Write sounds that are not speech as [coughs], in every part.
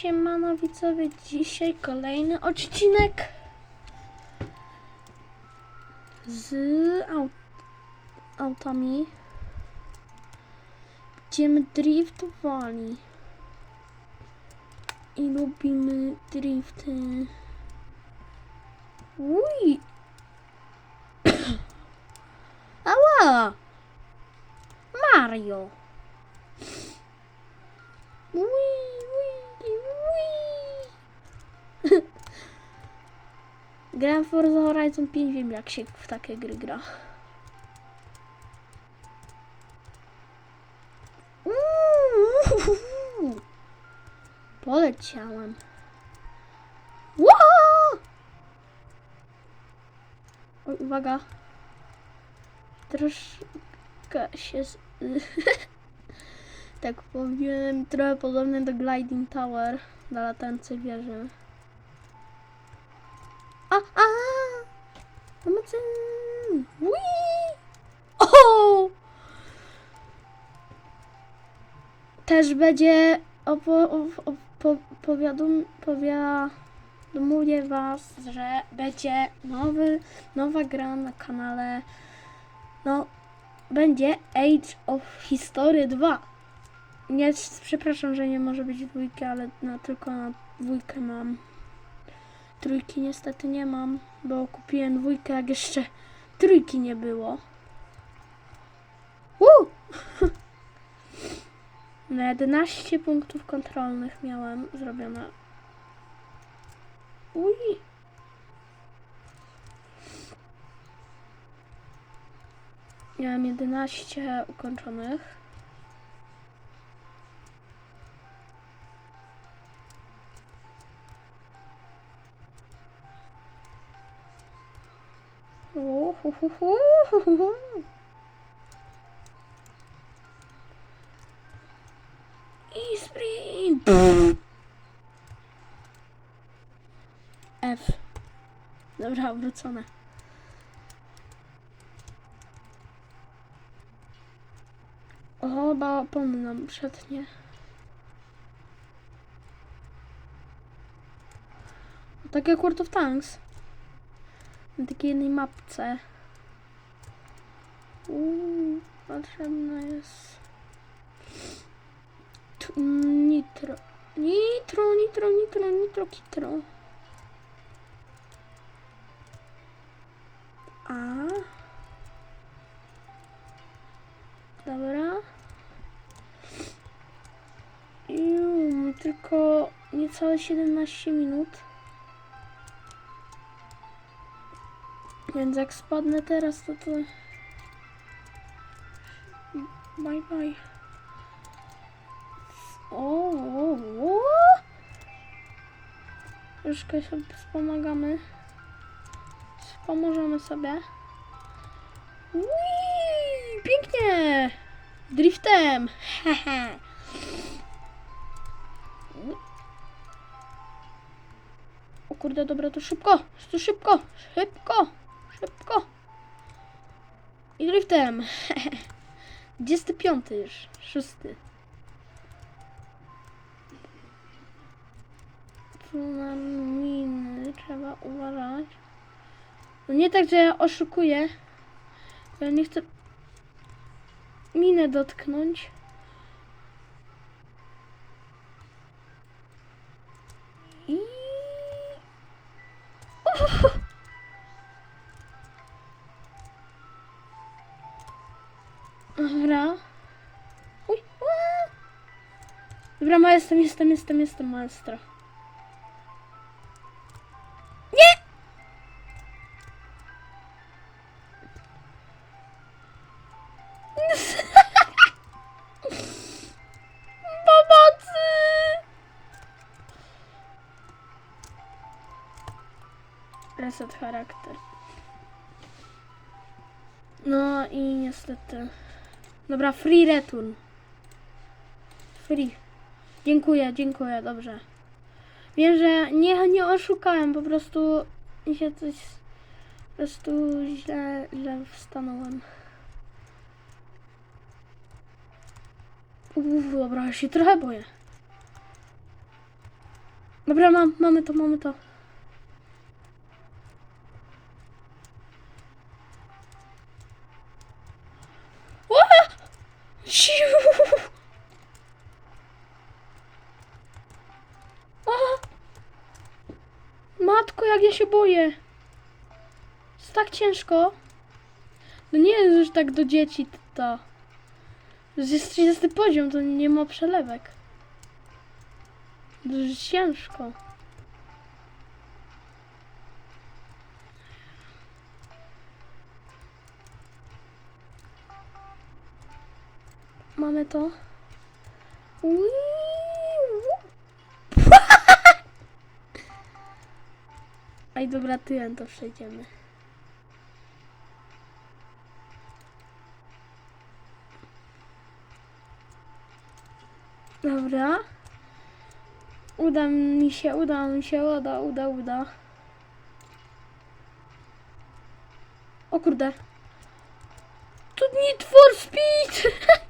siemano widzowie, dzisiaj kolejny odcinek z aut autami. Będziemy driftowali i lubimy drifty. Uj! [coughs] Ała! Mario! Ui, Gram w Forza Horizon 5, wiem jak się w takie gry gra. Uuu. Poleciałem. Wow! Uwaga. Troszkę się... Z... [laughs] tak powiem, trochę podobny do Gliding Tower, do latającej wieży. A, a! Pomocy! Whee! O! Też będzie opo, op, po, powiadom, was, że będzie nowy, nowa gra na kanale. No, będzie Age of History 2. Nie, przepraszam, że nie może być dwójki, ale na, tylko na dwójkę mam. Trójki niestety nie mam, bo kupiłem dwójkę, jak jeszcze trójki nie było. Woo! [laughs] Na 11 punktów kontrolnych miałem zrobione. Uj! Miałem 11 ukończonych. I sprint! F. Dobra, obrócone. O, ba, opony nam przetnie. Tak jak World of Tanks. Na takiej jednej mapce. Uuu, potrzebna jest... Nitro. Nitro, nitro, nitro, nitro, kitro. A. Dobra. Jum, tylko niecałe 17 minut. Więc jak spadnę teraz, to to... Bye bye. O. Troszkę sobie wspomagamy. Pomożemy sobie. Ui, pięknie! Driftem! Hehe. O kurde, dobra, to szybko! To szybko! Szybko! Szybko! I driftem! 25 już. Szósty. Tu na miny trzeba uważać. No nie tak, że ja oszukuję. Ja nie chcę minę dotknąć. Dobra. Uj. Dobra, ma jestem, jestem, jestem, jestem maestro. Nie! [laughs] Pomocy! Reset charakter. No i niestety. Dobra, free return. Free. Dziękuję, dziękuję, dobrze. Wiem, że nie, nie oszukałem, po prostu mi się coś po prostu źle, źle wstanąłem. Uff, dobra, ja się trochę boję. Dobra, mam, mamy to, mamy to. A! Matko, jak ja się boję. Jest tak ciężko. No nie jest już tak do dzieci to. Jest 30 poziom, to nie ma przelewek. To ciężko. Mamy to. [laughs] Ej, dobra, tyłem to przejdziemy. Dobra. Uda mi się, uda mi się, uda, uda, uda. O kurde. To Need for Speed! [laughs]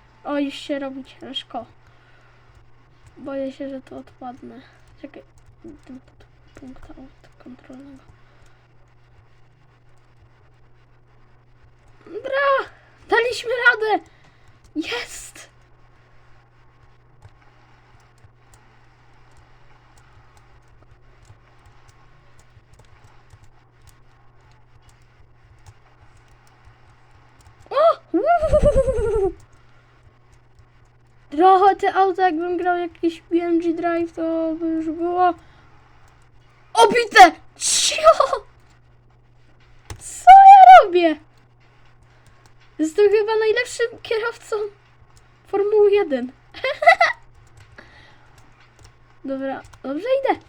O, już się robi ciężko. Boję się, że to odpadnę. Czekaj. Ten punkt kontrolnego. Dobra! Daliśmy radę! Jest! O! Uuu! Trochę te auto, jakbym grał jakiś BMG Drive, to by już było obite! Cio! Co ja robię? Jestem chyba najlepszym kierowcą Formuły 1. [laughs] Dobra, dobrze idę.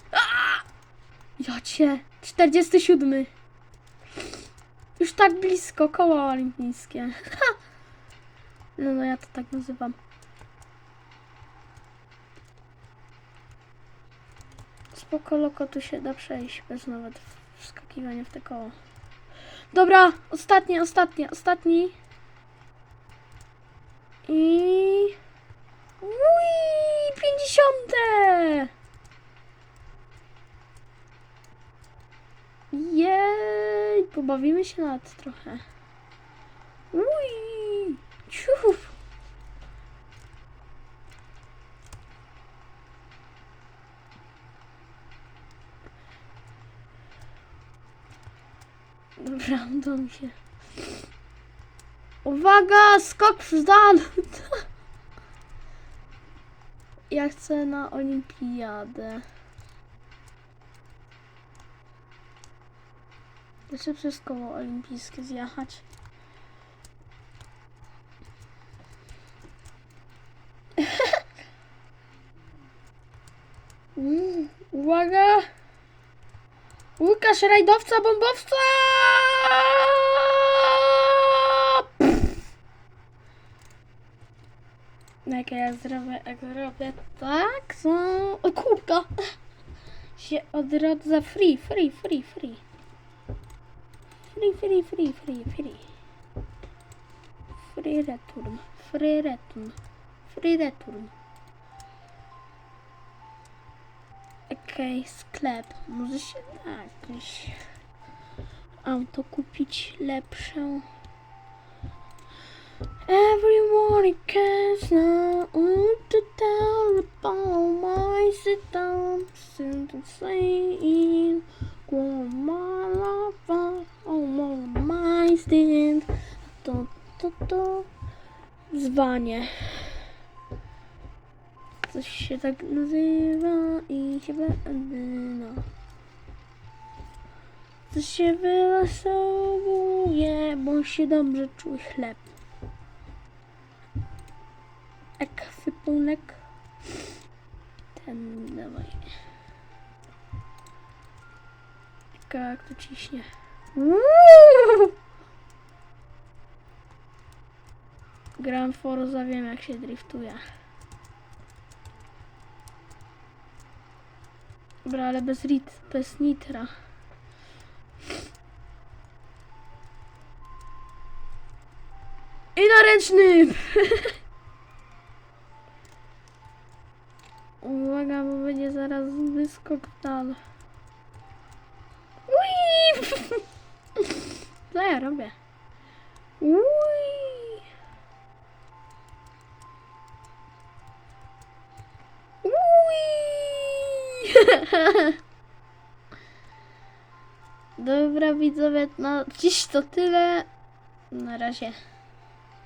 Ja cię. 47. Już tak blisko, koła olimpijskie. [laughs] No, no ja to tak nazywam. Spoko loko tu się da przejść bez nawet wskakiwania w te koło. Dobra, ostatnie, ostatnie, ostatni. I... Ui, pięćdziesiąte! Jej, pobawimy się nad trochę. Ui, ciuf. Mi się. Uwaga, skok w zdal! [laughs] Ja chcę na olimpiadę. Chcę przez koło olimpijskie zjechać. [laughs] Mm, Uwaga! Łukasz, rajdowca, bombowca! Jak ja zrobię, jak zrobię tak, to... O kurka! Się odrodza free, free, free, free. Free, free, free, free, free. Free return, free return, free return. Okej, sklep. Może się da jakieś auto kupić lepsze. Everyone can now. To tell about my sit down. Soon to say Go my love on my stand. To to to Zwanie Coś się tak nazywa i się będę no Coś się wylosowuje, bo się dobrze czuje chleb ekwipunek. Ten dawaj. Jak to ciśnie. Uuu! Gram Forza, wiem jak się driftuje. Dobra, ale bez rit, bez nitra. I na ręcznym! [laughs] Uwaga, bo będzie zaraz wyskok. Ui! [laughs] Co ja robię? Ui! Dobra widzowie, no dziś to tyle. Na razie.